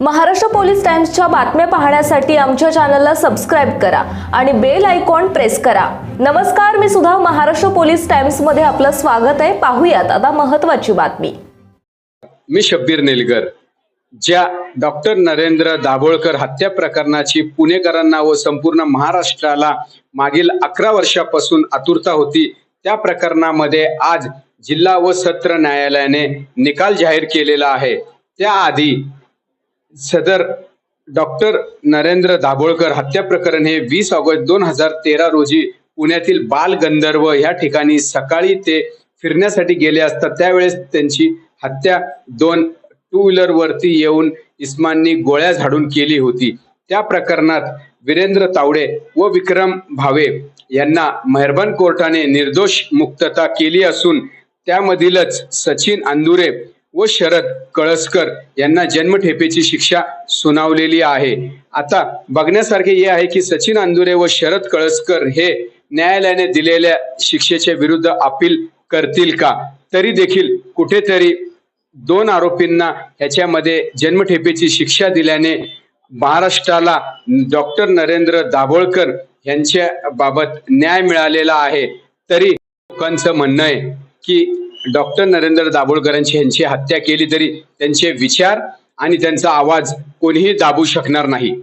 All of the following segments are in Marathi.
महाराष्ट्र पोलीस टाइम्सच्या बातम्या पाहण्यासाठी आमच्या चॅनलला सबस्क्राईब करा आणि बेल आयकॉन प्रेस करा. नमस्कार मी सुद्धा महाराष्ट्र पोलीस टाइम्समध्ये आपलं स्वागत आहे. पाहूयात आता महत्वाची बातमी. मी शब्बीर नेलगर. ज्या डॉक्टर नरेंद्र दाभोळकर हत्या प्रकरणाची पुणेकरांना व संपूर्ण महाराष्ट्राला मागील अकरा वर्षापासून आतुरता होती त्या प्रकरणामध्ये आज जिल्हा व सत्र न्यायालयाने निकाल जाहीर केलेला आहे. त्याआधी सदर डॉक्टर नरेंद्र दाभोळकर हत्या प्रकरण हे वीस ऑगस्ट दोन हजार तेरा रोजी पुण्यातील बाल गंधर्व या ठिकाणी सकाळी ते फिरण्यासाठी गेले असतात त्यावेळेस त्यांची हत्या दोन टू व्हीलर वरती येऊन इस्माननी गोळ्या झाडून केली होती. त्या प्रकरणात वीरेंद्र तावडे व विक्रम भावे यांना मेहरबान कोर्टाने निर्दोष मुक्तता केली असून त्यामधीलच सचिन अंदुरे व शरद कळसकर यांना जन्मठेपेची शिक्षा सुनावलेली आहे. आता बघण्यासारखे हे आहे की सचिन आंदुरे व शरद कळसकर हे न्यायालयाने दिलेल्या शिक्षेच्या विरुद्ध अपील करतील का? तरी देखील कुठेतरी दोन आरोपींना ह्याच्यामध्ये जन्मठेपेची शिक्षा दिल्याने महाराष्ट्राला डॉक्टर नरेंद्र दाभोळकर यांच्या बाबत न्याय मिळालेला आहे. तरी लोकांचं म्हणणं आहे की डॉक्टर नरेंद्र दाभोळकरांची यांची हत्या केली तरी त्यांचे विचार आणि त्यांचा आवाज कोणीही दाबू शकणार नाही.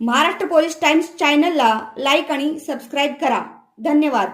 महाराष्ट्र पोलीस टाइम्स चॅनलला लाईक आणि सबस्क्राईब करा. धन्यवाद.